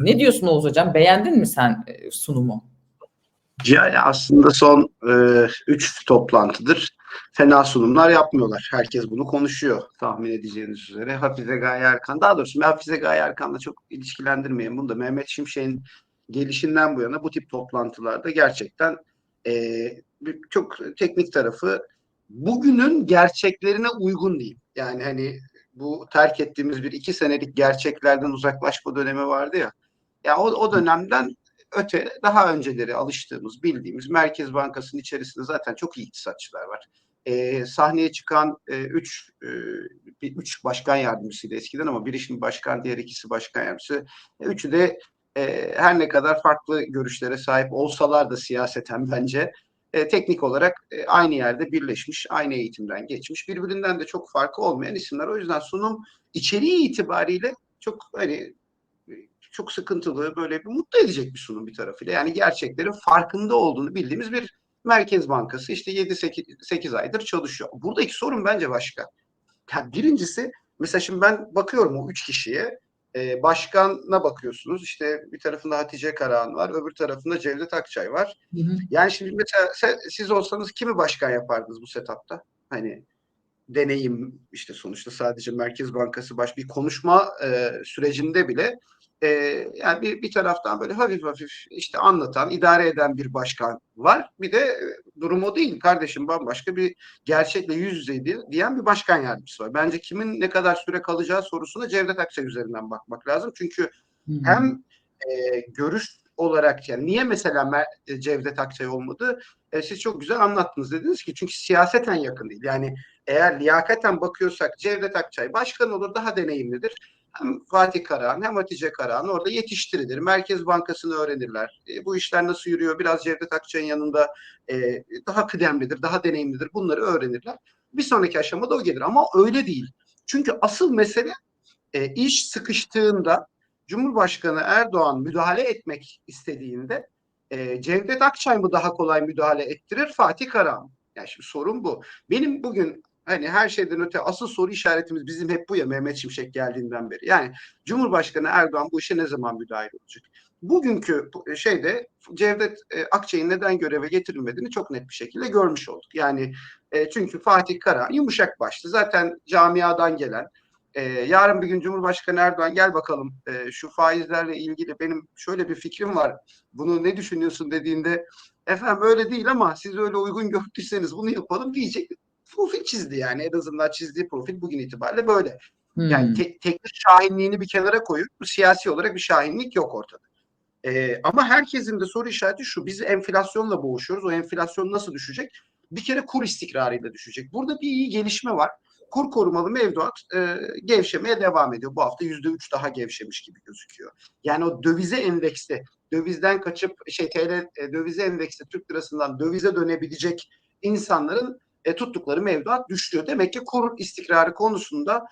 Ne diyorsun Oğuz Hocam? Beğendin mi sen e, sunumu? Yani aslında son 3 toplantıdır fena sunumlar yapmıyorlar. Herkes bunu konuşuyor tahmin edeceğiniz üzere. Hafize Gaye Erkan, daha doğrusu ben Hafize Gaye Erkan'la çok ilişkilendirmeyin bunu da. Mehmet Şimşek'in gelişinden bu yana bu tip toplantılarda gerçekten e, çok teknik tarafı bugünün gerçeklerine uygun değil. Yani hani bu terk ettiğimiz bir iki senelik gerçeklerden uzaklaşma dönemi vardı ya. Ya o, o dönemden öte daha önceleri alıştığımız, bildiğimiz Merkez Bankası'nın içerisinde zaten çok iyi iktisatçılar var. Ee, sahneye çıkan e, üç, e, üç başkan yardımcısıydı eskiden ama biri şimdi başkan, diğer ikisi başkan yardımcısı. E, üçü de e, her ne kadar farklı görüşlere sahip olsalar da siyaseten bence e, teknik olarak e, aynı yerde birleşmiş, aynı eğitimden geçmiş, birbirinden de çok farkı olmayan isimler. O yüzden sunum içeriği itibariyle çok hani çok sıkıntılı böyle bir mutlu edecek bir sunum bir tarafıyla. Yani gerçeklerin farkında olduğunu bildiğimiz bir Merkez Bankası işte 7-8 aydır çalışıyor. Buradaki sorun bence başka. Yani birincisi mesela şimdi ben bakıyorum o üç kişiye e, başkanına bakıyorsunuz işte bir tarafında Hatice Karahan var öbür tarafında Cevdet Akçay var. Hı hı. Yani şimdi mesela se- siz olsanız kimi başkan yapardınız bu setupta? Hani deneyim işte sonuçta sadece Merkez Bankası baş bir konuşma e, sürecinde bile e, yani bir, bir taraftan böyle hafif hafif işte anlatan, idare eden bir başkan var. Bir de e, durum o değil kardeşim bambaşka bir gerçekle yüz yüze di- diyen bir başkan yardımcısı var. Bence kimin ne kadar süre kalacağı sorusuna Cevdet Akçay üzerinden bakmak lazım. Çünkü hı. hem e, görüş olarak yani niye mesela e, Cevdet Akçay olmadı? E, siz çok güzel anlattınız dediniz ki çünkü siyaseten yakın değil. Yani eğer liyakaten bakıyorsak Cevdet Akçay başkan olur daha deneyimlidir. Hem Fatih Karahan hem Hatice Karahan orada yetiştirilir. Merkez Bankası'nı öğrenirler. E, bu işler nasıl yürüyor? Biraz Cevdet Akçay'ın yanında e, daha kıdemlidir, daha deneyimlidir. Bunları öğrenirler. Bir sonraki aşamada o gelir. Ama öyle değil. Çünkü asıl mesele e, iş sıkıştığında Cumhurbaşkanı Erdoğan müdahale etmek istediğinde e, Cevdet Akçay mı daha kolay müdahale ettirir Fatih Karahan? Yani şimdi sorun bu. Benim bugün hani her şeyden öte asıl soru işaretimiz bizim hep bu ya Mehmet Şimşek geldiğinden beri. Yani Cumhurbaşkanı Erdoğan bu işe ne zaman müdahil olacak? Bugünkü bu- şeyde Cevdet e, Akçay'ın neden göreve getirilmediğini çok net bir şekilde görmüş olduk. Yani e, çünkü Fatih Karahan yumuşak başlı. Zaten camiadan gelen e, yarın bir gün Cumhurbaşkanı Erdoğan gel bakalım e, şu faizlerle ilgili benim şöyle bir fikrim var. Bunu ne düşünüyorsun dediğinde efendim öyle değil ama siz öyle uygun gördüyseniz bunu yapalım diyecek. Profil çizdi yani en azından çizdiği profil bugün itibariyle böyle. Yani Hmm. te- teknik şahinliğini bir kenara koyup siyasi olarak bir şahinlik yok ortada. Ee, ama herkesin de soru işareti şu. Biz enflasyonla boğuşuyoruz. O enflasyon nasıl düşecek? Bir kere kur istikrarıyla düşecek. Burada bir iyi gelişme var. Kur korumalı mevduat e, gevşemeye devam ediyor. Bu hafta yüzde üç daha gevşemiş gibi gözüküyor. Yani o dövize endekste, dövizden kaçıp şey TL e, dövize endekste Türk lirasından dövize dönebilecek insanların e, tuttukları mevduat düşüyor. Demek ki kur istikrarı konusunda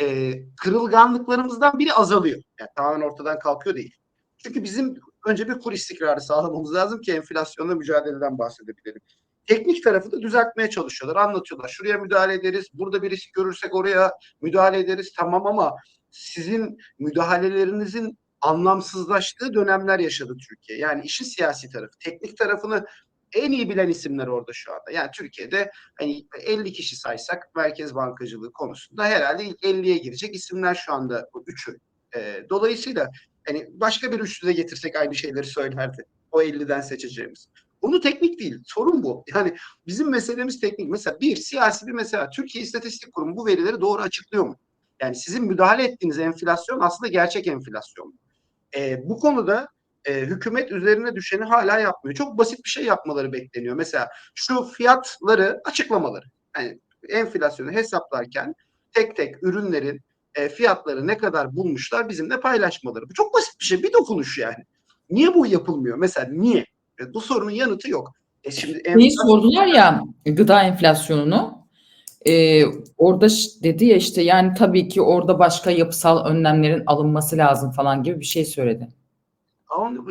e, kırılganlıklarımızdan biri azalıyor. Yani tamamen ortadan kalkıyor değil. Çünkü bizim önce bir kur istikrarı sağlamamız lazım ki enflasyonla mücadeleden bahsedebilelim. Teknik tarafı da düzeltmeye çalışıyorlar, anlatıyorlar. Şuraya müdahale ederiz, burada bir risk görürsek oraya müdahale ederiz. Tamam ama sizin müdahalelerinizin anlamsızlaştığı dönemler yaşadı Türkiye. Yani işin siyasi tarafı, teknik tarafını en iyi bilen isimler orada şu anda. Yani Türkiye'de hani 50 kişi saysak merkez bankacılığı konusunda herhalde ilk 50'ye girecek isimler şu anda bu üçü. Ee, dolayısıyla hani başka bir üçlü de getirsek aynı şeyleri söylerdi. O 50'den seçeceğimiz. Bunu teknik değil. Sorun bu. Yani bizim meselemiz teknik. Mesela bir siyasi bir mesela Türkiye İstatistik Kurumu bu verileri doğru açıklıyor mu? Yani sizin müdahale ettiğiniz enflasyon aslında gerçek enflasyon. Ee, bu konuda e, hükümet üzerine düşeni hala yapmıyor. Çok basit bir şey yapmaları bekleniyor. Mesela şu fiyatları açıklamaları. Yani enflasyonu hesaplarken tek tek ürünlerin e, fiyatları ne kadar bulmuşlar bizimle paylaşmaları. Bu çok basit bir şey. Bir dokunuş yani. Niye bu yapılmıyor? Mesela niye? E, bu sorunun yanıtı yok. E şimdi enflasyon- sordular ya gıda enflasyonunu. Ee, orada dedi ya işte yani tabii ki orada başka yapısal önlemlerin alınması lazım falan gibi bir şey söyledi.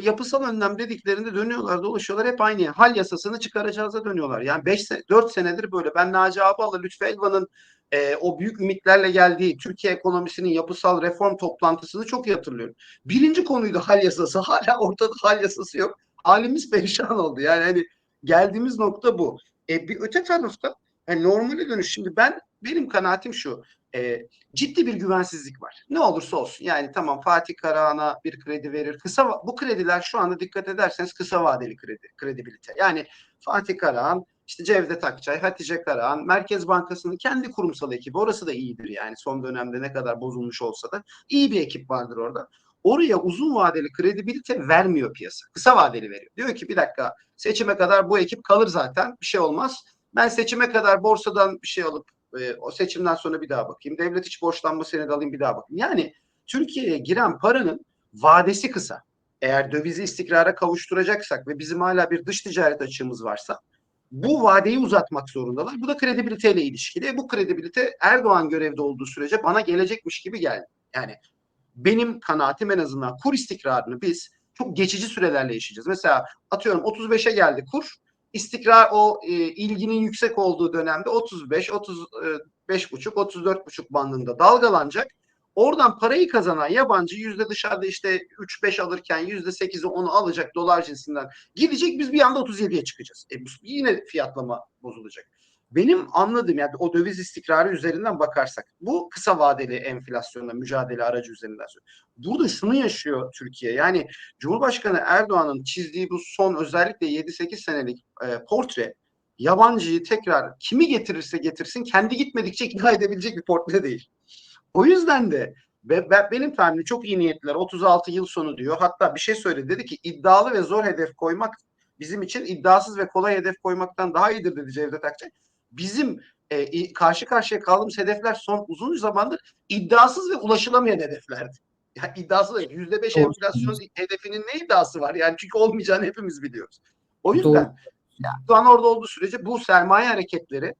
Yapısal önlem dediklerinde dönüyorlar dolaşıyorlar hep aynı. Hal yasasını çıkaracağıza dönüyorlar. Yani 5 4 senedir böyle. Ben Naci Ağbal'la Lütfü Elvan'ın e, o büyük ümitlerle geldiği Türkiye ekonomisinin yapısal reform toplantısını çok iyi hatırlıyorum. Birinci konuydu hal yasası. Hala ortada hal yasası yok. Halimiz perişan oldu. Yani hani geldiğimiz nokta bu. E, bir öte tarafta yani normale dönüş. Şimdi ben benim kanaatim şu. E, ciddi bir güvensizlik var. Ne olursa olsun. Yani tamam Fatih Karahan'a bir kredi verir. Kısa bu krediler şu anda dikkat ederseniz kısa vadeli kredi, kredibilite. Yani Fatih Karahan, işte Cevdet Akçay, Hatice Karahan, Merkez Bankası'nın kendi kurumsal ekibi. Orası da iyidir yani son dönemde ne kadar bozulmuş olsa da iyi bir ekip vardır orada. Oraya uzun vadeli kredibilite vermiyor piyasa. Kısa vadeli veriyor. Diyor ki bir dakika seçime kadar bu ekip kalır zaten bir şey olmaz. Ben seçime kadar borsadan bir şey alıp e, o seçimden sonra bir daha bakayım. Devlet hiç borçlanma senedi alayım bir daha bakayım. Yani Türkiye'ye giren paranın vadesi kısa. Eğer dövizi istikrara kavuşturacaksak ve bizim hala bir dış ticaret açığımız varsa bu vadeyi uzatmak zorundalar. Bu da kredibiliteyle ilişkili. Bu kredibilite Erdoğan görevde olduğu sürece bana gelecekmiş gibi geldi. Yani benim kanaatim en azından kur istikrarını biz çok geçici sürelerle yaşayacağız. Mesela atıyorum 35'e geldi kur istikrar o e, ilginin yüksek olduğu dönemde 35, 35 buçuk, 34 buçuk bandında dalgalanacak. Oradan parayı kazanan yabancı yüzde dışarıda işte 3-5 alırken yüzde 8'i 10'u alacak dolar cinsinden gidecek biz bir anda 37'ye çıkacağız. E, yine fiyatlama bozulacak. Benim anladığım yani o döviz istikrarı üzerinden bakarsak bu kısa vadeli enflasyonla mücadele aracı üzerinden söylüyorum. Burada şunu yaşıyor Türkiye yani Cumhurbaşkanı Erdoğan'ın çizdiği bu son özellikle 7-8 senelik e, portre yabancıyı tekrar kimi getirirse getirsin kendi gitmedikçe ikna edebilecek bir portre değil. O yüzden de ve ben, benim tahminim çok iyi niyetliler 36 yıl sonu diyor. Hatta bir şey söyledi dedi ki iddialı ve zor hedef koymak bizim için iddiasız ve kolay hedef koymaktan daha iyidir dedi Cevdet Akçay. Bizim e, karşı karşıya kaldığımız hedefler son uzun zamandır iddiasız ve ulaşılamayan hedeflerdi. Ya iddiasız yüzde beş enflasyon hedefinin ne iddiası var? Yani çünkü olmayacağını hepimiz biliyoruz. O yüzden Doğru. Erdoğan orada olduğu sürece bu sermaye hareketleri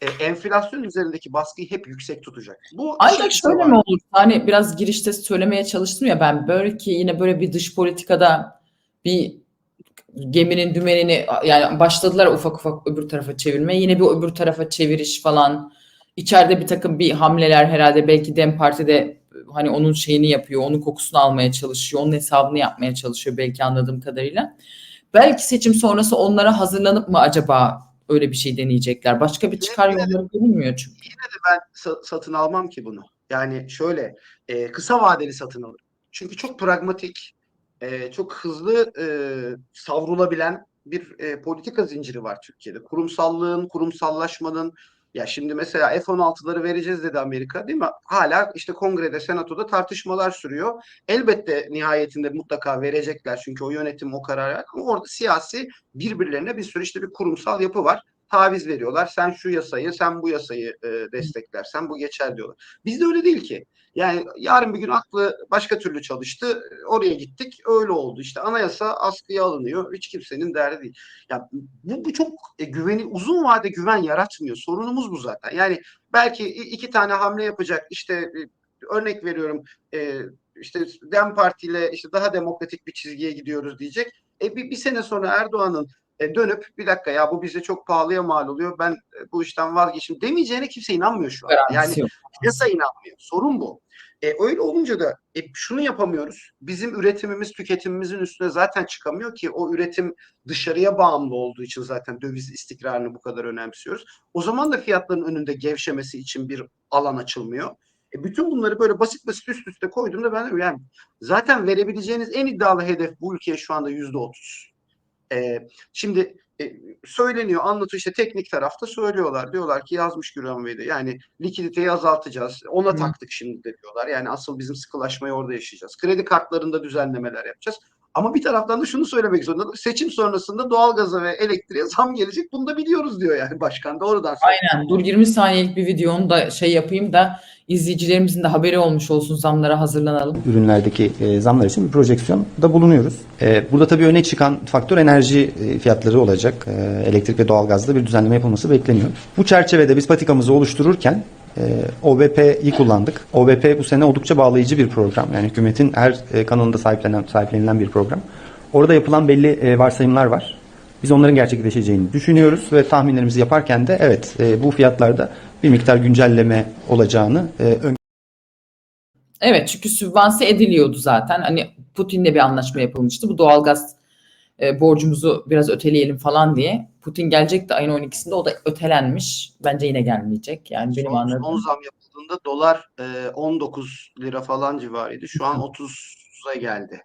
e, enflasyon üzerindeki baskıyı hep yüksek tutacak. Bu Ancak şöyle var. mi olur? Hani biraz girişte söylemeye çalıştım ya ben böyle ki yine böyle bir dış politikada bir geminin dümenini yani başladılar ufak ufak öbür tarafa çevirmeye. Yine bir öbür tarafa çeviriş falan. İçeride bir takım bir hamleler herhalde belki Dem Parti'de hani onun şeyini yapıyor, onun kokusunu almaya çalışıyor, onun hesabını yapmaya çalışıyor belki anladığım kadarıyla. Belki seçim sonrası onlara hazırlanıp mı acaba öyle bir şey deneyecekler? Başka bir çıkar Yine de- yolları görünmüyor çünkü. ben sa- satın almam ki bunu. Yani şöyle e, kısa vadeli satın alırım. Çünkü çok pragmatik, e, çok hızlı e, savrulabilen bir e, politika zinciri var Türkiye'de. Kurumsallığın, kurumsallaşmanın ya şimdi mesela F-16'ları vereceğiz dedi Amerika değil mi? Hala işte kongrede, senatoda tartışmalar sürüyor. Elbette nihayetinde mutlaka verecekler çünkü o yönetim o karar ama orada siyasi birbirlerine bir sürü işte bir kurumsal yapı var taviz veriyorlar. Sen şu yasayı, sen bu yasayı e, desteklersen bu geçer diyorlar. Bizde öyle değil ki. Yani yarın bir gün aklı başka türlü çalıştı. Oraya gittik. Öyle oldu. İşte anayasa askıya alınıyor. Hiç kimsenin derdi değil. Ya bu, bu çok e, güveni uzun vade güven yaratmıyor. Sorunumuz bu zaten. Yani belki iki tane hamle yapacak. İşte e, örnek veriyorum. E, işte Dem Parti ile işte daha demokratik bir çizgiye gidiyoruz diyecek. E bir, bir sene sonra Erdoğan'ın e, dönüp bir dakika ya bu bize çok pahalıya mal oluyor. Ben e, bu işten vazgeçim demeyeceğine kimse inanmıyor şu an. Yani piyasa inanmıyor. Sorun bu. E, öyle olunca da e, şunu yapamıyoruz. Bizim üretimimiz tüketimimizin üstüne zaten çıkamıyor ki o üretim dışarıya bağımlı olduğu için zaten döviz istikrarını bu kadar önemsiyoruz. O zaman da fiyatların önünde gevşemesi için bir alan açılmıyor. E, bütün bunları böyle basit basit üst üste koyduğumda ben de yani zaten verebileceğiniz en iddialı hedef bu ülkeye şu anda yüzde otuz. E, şimdi e, söyleniyor, anlatıyor işte teknik tarafta söylüyorlar. Diyorlar ki yazmış Güran Bey de yani likiditeyi azaltacağız. Ona Hı. taktık şimdi de diyorlar. Yani asıl bizim sıkılaşmayı orada yaşayacağız. Kredi kartlarında düzenlemeler yapacağız. Ama bir taraftan da şunu söylemek zorunda. Seçim sonrasında doğalgaza ve elektriğe zam gelecek. Bunu da biliyoruz diyor yani başkan doğrudan söylüyor. Aynen. Dur 20 saniyelik bir videonu da şey yapayım da izleyicilerimizin de haberi olmuş olsun zamlara hazırlanalım. ürünlerdeki e, zamlar için bir projeksiyonda bulunuyoruz. E, burada tabii öne çıkan faktör enerji e, fiyatları olacak. E, elektrik ve doğalgazda bir düzenleme yapılması bekleniyor. Bu çerçevede biz patikamızı oluştururken e, OBP'yi kullandık. OBP bu sene oldukça bağlayıcı bir program. Yani hükümetin her e, kanalında sahiplenen, sahiplenilen bir program. Orada yapılan belli e, varsayımlar var. Biz onların gerçekleşeceğini düşünüyoruz ve tahminlerimizi yaparken de evet e, bu fiyatlarda bir miktar güncelleme olacağını e, ön- Evet çünkü sübvanse ediliyordu zaten. Hani Putin'le bir anlaşma yapılmıştı. Bu doğalgaz e, borcumuzu biraz öteleyelim falan diye. Putin gelecekti ayın 12'sinde o da ötelenmiş. Bence yine gelmeyecek. Yani benim son, anladığım. son zam yapıldığında dolar e, 19 lira falan civarıydı. Şu an 30'a geldi.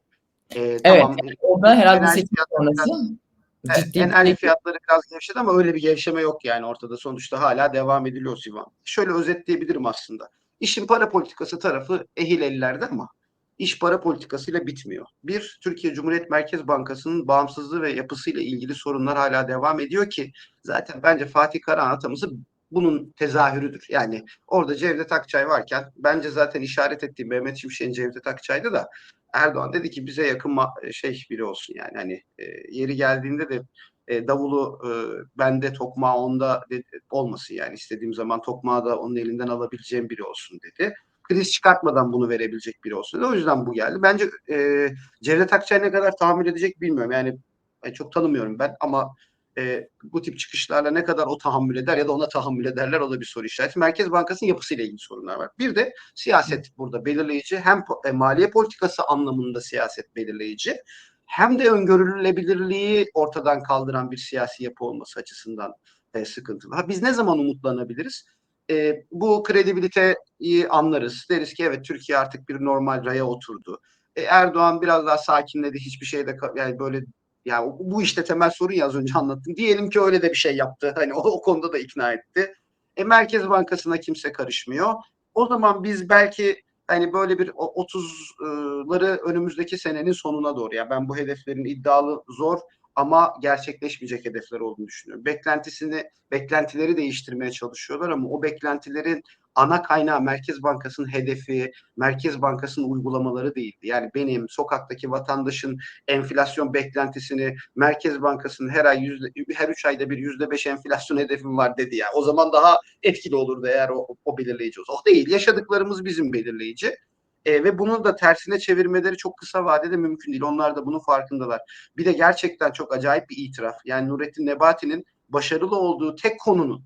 E, Evet, tamam. yani orada herhalde Enerji seçim fiyatları sonrası Evet, ciddi enerji fiyatları biraz gevşedi ama öyle bir gevşeme yok yani ortada. Sonuçta hala devam ediliyor Sivan. Şöyle özetleyebilirim aslında. İşin para politikası tarafı ehil ellerde ama iş para politikasıyla bitmiyor. Bir, Türkiye Cumhuriyet Merkez Bankası'nın bağımsızlığı ve yapısıyla ilgili sorunlar hala devam ediyor ki zaten bence Fatih Karahan atamızı bunun tezahürüdür. Yani orada Cevdet Akçay varken bence zaten işaret ettiğim Mehmet Şimşek'in Cevdet Akçay'dı da Erdoğan dedi ki bize yakın şey biri olsun yani hani e, yeri geldiğinde de e, davulu e, bende tokmağı onda de- olmasın yani istediğim zaman tokmağı da onun elinden alabileceğim biri olsun dedi. Kriz çıkartmadan bunu verebilecek biri olsun. O yüzden bu geldi. Bence e, Cevdet Akçay ne kadar tahammül edecek bilmiyorum. Yani çok tanımıyorum ben ama e, bu tip çıkışlarla ne kadar o tahammül eder ya da ona tahammül ederler o da bir soru işareti. Merkez Bankası'nın yapısıyla ilgili sorunlar var. Bir de siyaset burada belirleyici. Hem e, maliye politikası anlamında siyaset belirleyici hem de öngörülebilirliği ortadan kaldıran bir siyasi yapı olması açısından e, sıkıntılı. Ha, biz ne zaman umutlanabiliriz? E, bu kredibiliteyi anlarız. Deriz ki evet Türkiye artık bir normal raya oturdu. E, Erdoğan biraz daha sakinledi. Hiçbir şeyde yani böyle ya bu işte temel sorun ya az önce anlattım. Diyelim ki öyle de bir şey yaptı. Hani o, o konuda da ikna etti. E, Merkez Bankası'na kimse karışmıyor. O zaman biz belki hani böyle bir o- 30'ları önümüzdeki senenin sonuna doğru. Ya ben bu hedeflerin iddialı zor ama gerçekleşmeyecek hedefler olduğunu düşünüyorum. Beklentisini, beklentileri değiştirmeye çalışıyorlar ama o beklentilerin ana kaynağı Merkez Bankası'nın hedefi, Merkez Bankası'nın uygulamaları değildi. Yani benim sokaktaki vatandaşın enflasyon beklentisini Merkez Bankası'nın her ay yüzde, her üç ayda bir yüzde beş enflasyon hedefim var dedi ya. O zaman daha etkili olurdu eğer o, o belirleyici olsa. O değil. Yaşadıklarımız bizim belirleyici. E, ve bunu da tersine çevirmeleri çok kısa vadede mümkün değil. Onlar da bunun farkındalar. Bir de gerçekten çok acayip bir itiraf. Yani Nurettin Nebati'nin başarılı olduğu tek konunun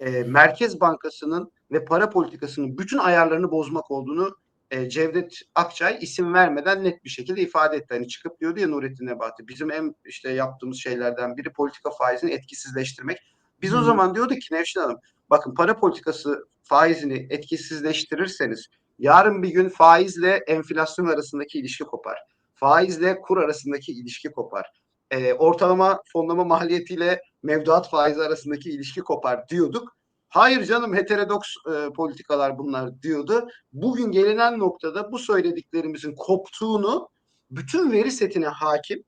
e, Merkez Bankası'nın ve para politikasının bütün ayarlarını bozmak olduğunu e, Cevdet Akçay isim vermeden net bir şekilde ifade etti. Hani çıkıp diyordu ya Nurettin Nebati bizim en işte yaptığımız şeylerden biri politika faizini etkisizleştirmek. Biz o Hı. zaman diyorduk ki Nevşin Hanım bakın para politikası faizini etkisizleştirirseniz yarın bir gün faizle enflasyon arasındaki ilişki kopar. Faizle kur arasındaki ilişki kopar. E, ortalama fonlama maliyetiyle mevduat faizi arasındaki ilişki kopar diyorduk. Hayır canım heterodoks e, politikalar bunlar diyordu. Bugün gelinen noktada bu söylediklerimizin koptuğunu bütün veri setine hakim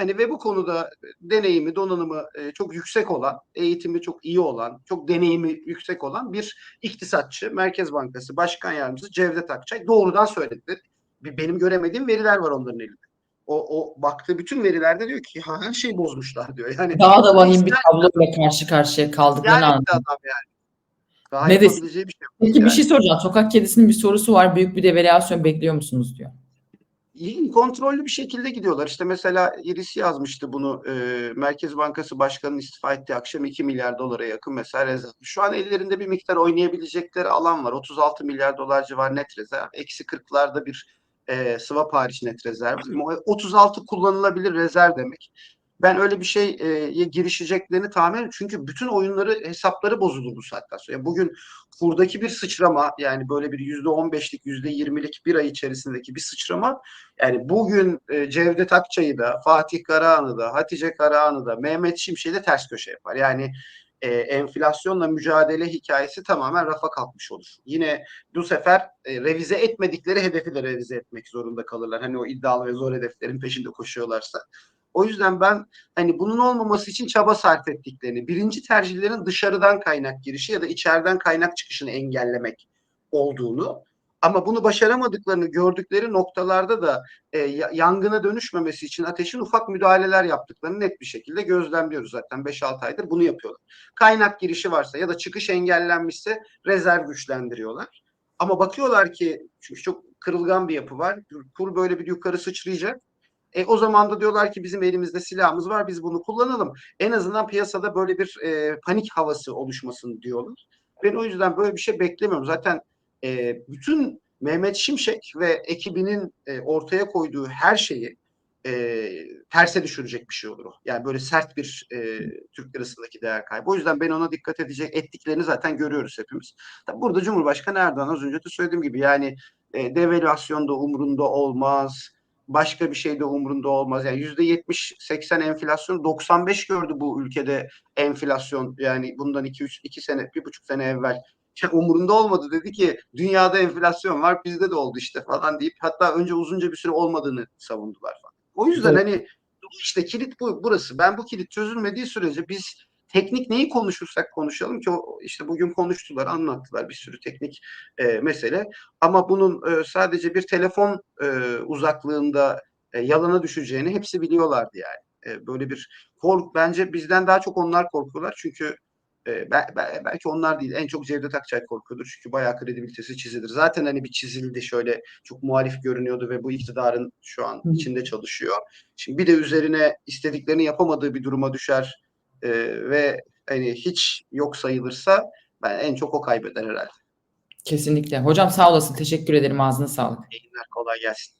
hani ve bu konuda deneyimi, donanımı e, çok yüksek olan, eğitimi çok iyi olan, çok deneyimi yüksek olan bir iktisatçı, Merkez Bankası Başkan Yardımcısı Cevdet Akçay doğrudan söyledi. Bir- Benim göremediğim veriler var onların elinde. O, o baktığı bütün verilerde diyor ki ha, her şeyi bozmuşlar diyor. Yani daha da vahim bir İster- tabloyla karşı karşıya kaldıklarını yani anladım. adam yani. Daha Ne desin? bir şey. Peki bir yani. şey soracağım. Sokak kedisinin bir sorusu var. Büyük bir devalüasyon bekliyor musunuz diyor. Kontrollü bir şekilde gidiyorlar. İşte mesela Iris yazmıştı bunu. e, Merkez Bankası Başkanı'nın istifa ettiği akşam 2 milyar dolara yakın mesela rezerv. Şu an ellerinde bir miktar oynayabilecekleri alan var. 36 milyar dolar civarı net rezerv. Eksi 40'larda bir e, swap hariç net rezerv. Ama o 36 kullanılabilir rezerv demek. Ben öyle bir şeye girişeceklerini tahmin ediyorum. Çünkü bütün oyunları, hesapları bozuldu bu saatten sonra. Yani bugün kurdaki bir sıçrama yani böyle bir yüzde on beşlik, yüzde yirmilik bir ay içerisindeki bir sıçrama yani bugün e, Cevdet Akçay'ı da, Fatih Karahan'ı da, Hatice Karahan'ı da, Mehmet Şimşek'i de ters köşe yapar. Yani e, enflasyonla mücadele hikayesi tamamen rafa kalkmış olur. Yine bu sefer e, revize etmedikleri hedefi de revize etmek zorunda kalırlar. Hani o iddialı ve zor hedeflerin peşinde koşuyorlarsa. O yüzden ben hani bunun olmaması için çaba sarf ettiklerini, birinci tercihlerin dışarıdan kaynak girişi ya da içeriden kaynak çıkışını engellemek olduğunu Ama bunu başaramadıklarını gördükleri noktalarda da e, ya- yangına dönüşmemesi için ateşin ufak müdahaleler yaptıklarını net bir şekilde gözlemliyoruz zaten 5-6 aydır bunu yapıyorlar. Kaynak girişi varsa ya da çıkış engellenmişse rezerv güçlendiriyorlar. Ama bakıyorlar ki çünkü çok kırılgan bir yapı var. Kur böyle bir yukarı sıçrayacak. E, o zaman da diyorlar ki bizim elimizde silahımız var biz bunu kullanalım. En azından piyasada böyle bir e, panik havası oluşmasın diyorlar. Ben o yüzden böyle bir şey beklemiyorum. Zaten e, bütün Mehmet Şimşek ve ekibinin e, ortaya koyduğu her şeyi e, terse düşürecek bir şey olur o. Yani böyle sert bir e, Türk lirasındaki değer kaybı. O yüzden ben ona dikkat edecek ettiklerini zaten görüyoruz hepimiz. Tabii burada Cumhurbaşkanı Erdoğan az önce de söylediğim gibi yani e, devalüasyon da umurunda olmaz. Başka bir şey de umurunda olmaz. Yani yüzde 70-80 enflasyon 95 gördü bu ülkede enflasyon yani bundan 2-3 2 sene bir buçuk sene evvel umurunda olmadı dedi ki dünyada enflasyon var bizde de oldu işte falan deyip hatta önce uzunca bir süre olmadığını savundular falan. O yüzden Evet. hani işte kilit bu burası. Ben bu kilit çözülmediği sürece biz teknik neyi konuşursak konuşalım ki o işte bugün konuştular, anlattılar bir sürü teknik e, mesele. Ama bunun e, sadece bir telefon e, uzaklığında e, yalana düşeceğini hepsi biliyorlardı yani. E, böyle bir kork bence bizden daha çok onlar korkuyorlar çünkü e, be- be- belki onlar değil en çok Cevdet Akçay korkuyordur çünkü bayağı kredibilitesi çizilir. Zaten hani bir çizildi şöyle çok muhalif görünüyordu ve bu iktidarın şu an Hı. içinde çalışıyor. Şimdi bir de üzerine istediklerini yapamadığı bir duruma düşer e, ve hani hiç yok sayılırsa ben en çok o kaybeder herhalde. Kesinlikle. Hocam sağ olasın. Teşekkür ederim. Ağzına sağlık. İyi günler, kolay gelsin.